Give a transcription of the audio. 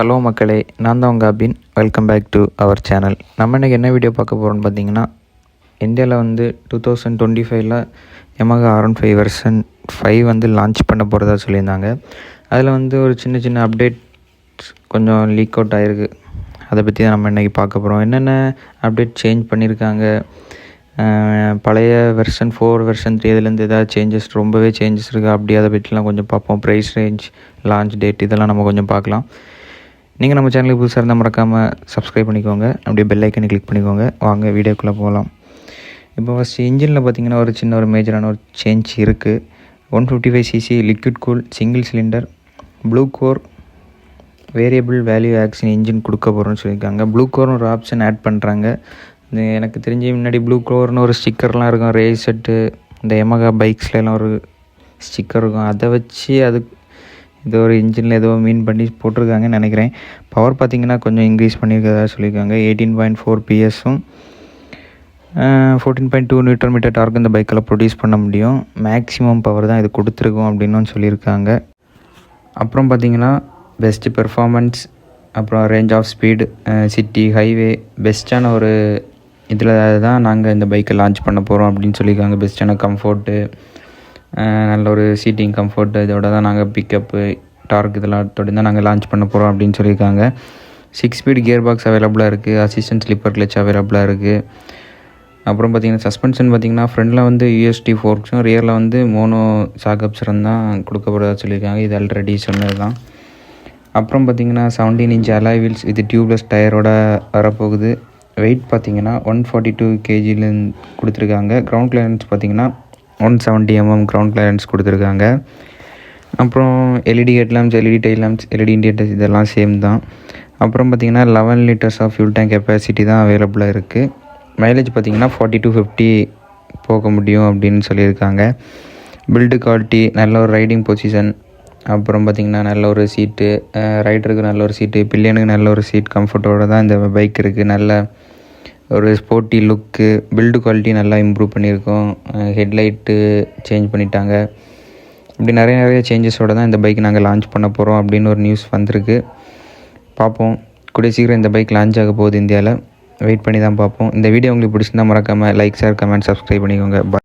Hello மக்களே நான் தான் உங்கள் Abin. Welcome back to our channel நம்ம இன்றைக்கி என்ன வீடியோ பார்க்க போகிறோம்னு பார்த்தீங்கன்னா இந்தியாவில் வந்து டூ தௌசண்ட் டுவெண்ட்டி ஃபைவ்ல Yamaha R one five version five வந்து லான்ச் பண்ண போகிறதா சொல்லியிருந்தாங்க. அதில் வந்து ஒரு சின்ன சின்ன அப்டேட் கொஞ்சம் லீக் அவுட் ஆகிருக்கு அதை பற்றி தான் நம்ம இன்றைக்கி பார்க்க போகிறோம் என்னென்ன அப்டேட் சேஞ்ச் பண்ணியிருக்காங்க? பழைய வெர்ஷன் ஃபோர் வெர்ஷன் த்ரீ இதுலேருந்து எதாவது சேஞ்சஸ் ரொம்பவே சேஞ்சஸ் இருக்குது அப்படி அதை பற்றிலாம் கொஞ்சம் பார்ப்போம். ப்ரைஸ் ரேஞ்ச் லான்ச் டேட் இதெல்லாம் நம்ம கொஞ்சம் பார்க்கலாம். நீங்கள் நம்ம சேனலுக்கு புதுசாக இருந்தால் மறக்காமல் சப்ஸ்கிரைப் பண்ணிக்கோங்க. அப்படியே பெல் ஐக்கனை கிளிக் பண்ணிக்கோங்க. வாங்க வீடியோக்குள்ளே போகலாம் இப்போ ஃபஸ்ட்டு இன்ஜினில் பார்த்தீங்கன்னா ஒரு சின்ன ஒரு மேஜரான ஒரு சேஞ்ச் இருக்குது one fifty five CC liquid cool single cylinder blue core variable value action engine கொடுக்க போகிறோம்னு சொல்லியிருக்காங்க. ப்ளூ கோர்னு ஒரு ஆப்ஷன் ஆட் பண்ணுறாங்க இது எனக்கு தெரிஞ்சு முன்னாடி ப்ளூ கோர்னு ஒரு ஸ்டிக்கர்லாம் இருக்கும். ரேஸ் செட்டு இந்த எமகா பைக்ஸ்லாம் ஒரு ஸ்டிக்கர் இருக்கும். அதை வச்சு அதுக்கு இது ஒரு இன்ஜினில் ஏதோ மீன் பண்ணி போட்டிருக்காங்கன்னு நினைக்கிறேன். பவர் பார்த்தீங்கன்னா கொஞ்சம் இன்க்ரீஸ் பண்ணியிருக்கிறதா சொல்லியிருக்காங்க. Eighteen point four பிஎஸும் fourteen point two neutral metre torque இந்த பைக்கில் ப்ரொடியூஸ் பண்ண முடியும். மேக்ஸிமம் பவர் தான் இது கொடுத்துருக்கோம் அப்படின்னு சொல்லியிருக்காங்க. அப்புறம் பார்த்திங்கன்னா பெஸ்ட்டு பெர்ஃபார்மன்ஸ் அப்புறம் range of speed city highway பெஸ்ட்டான ஒரு இதில் தான் நாங்கள் இந்த பைக்கை லான்ச் பண்ண போகிறோம் அப்படின்னு சொல்லியிருக்காங்க. பெஸ்ட்டான கம்ஃபோர்ட்டு நல்ல ஒரு சீட்டிங் கம்ஃபோர்ட்டு இதோட தான் நாங்கள் பிக்கப்பு டார்க் இதெல்லாம் தான் நாங்கள் லான்ச் பண்ண போகிறோம் அப்படின்னு சொல்லியிருக்காங்க. சிக்ஸ் ஸ்பீட் கியர் பாக்ஸ் அவைலபிளாக இருக்குது அசிஸ்டன்ட் ஸ்லிப்பர் கிளச் அவைலபிளாக இருக்குது அப்புறம் பார்த்தீங்கன்னா சஸ்பென்ஷன் பார்த்தீங்கன்னா ஃப்ரண்டில் வந்து யூஎஸ்டி ஃபோர்க்ஸும் ரியரில் வந்து மோனோ சாகப்ஸரம் தான் கொடுக்கப்படுறதா சொல்லியிருக்காங்க. இது ஆல்ரெடி சொன்னது தான் அப்புறம் பார்த்தீங்கன்னா செவன்டீன் இன்ச் அலாய் வீல்ஸ் இது டியூப்லெஸ் டயரோட வரப்போகுது. வெயிட் பார்த்தீங்கன்னா ஒன் ஃபார்ட்டி டூ கேஜிலேருந்து கொடுத்துருக்காங்க. கிரவுண்ட் கிளியரன்ஸ் பார்த்தீங்கன்னா one seventy MM ground clearance கொடுத்துருக்காங்க. அப்புறம் LED head lamps LED tail lamps LED indicators இதெல்லாம் சேம் தான். அப்புறம் பார்த்தீங்கன்னா eleven litres of fuel tank capacity தான் அவைலபிளாக இருக்குது மைலேஜ் பார்த்தீங்கன்னா ஃபார்ட்டி டூ ஃபிஃப்டி போக முடியும் அப்படின்னு சொல்லியிருக்காங்க. பில்டு குவாலிட்டி நல்ல ஒரு ரைடிங் பொசிஷன் அப்புறம் பார்த்திங்கன்னா நல்ல ஒரு சீட்டு ரைடருக்கு நல்ல ஒரு சீட்டு பில்லியனுக்கு நல்ல ஒரு சீட் கம்ஃபர்ட்டோடு தான் இந்த பைக் இருக்குது நல்ல ஒரு ஸ்போர்ட்டி லுக்கு பில்டு குவாலிட்டி நல்லா இம்ப்ரூவ் பண்ணியிருக்கோம். ஹெட்லைட்டு சேஞ்ச் பண்ணிட்டாங்க. இப்படி நிறைய நிறைய சேஞ்சஸோட தான் இந்த பைக் நாங்கள் லான்ச் பண்ண போகிறோம் அப்படின்னு ஒரு நியூஸ் வந்திருக்கு. பார்ப்போம். கூடிய சீக்கிரம் இந்த பைக் லான்ச் ஆக போகுது இந்தியாவில் வெயிட் பண்ணி தான் பார்ப்போம். இந்த வீடியோ உங்களுக்கு பிடிச்சிருந்தா மறக்காமல் லைக் ஷேர் கமெண்ட் சப்ஸ்கிரைப் பண்ணிக்கோங்க. பாய்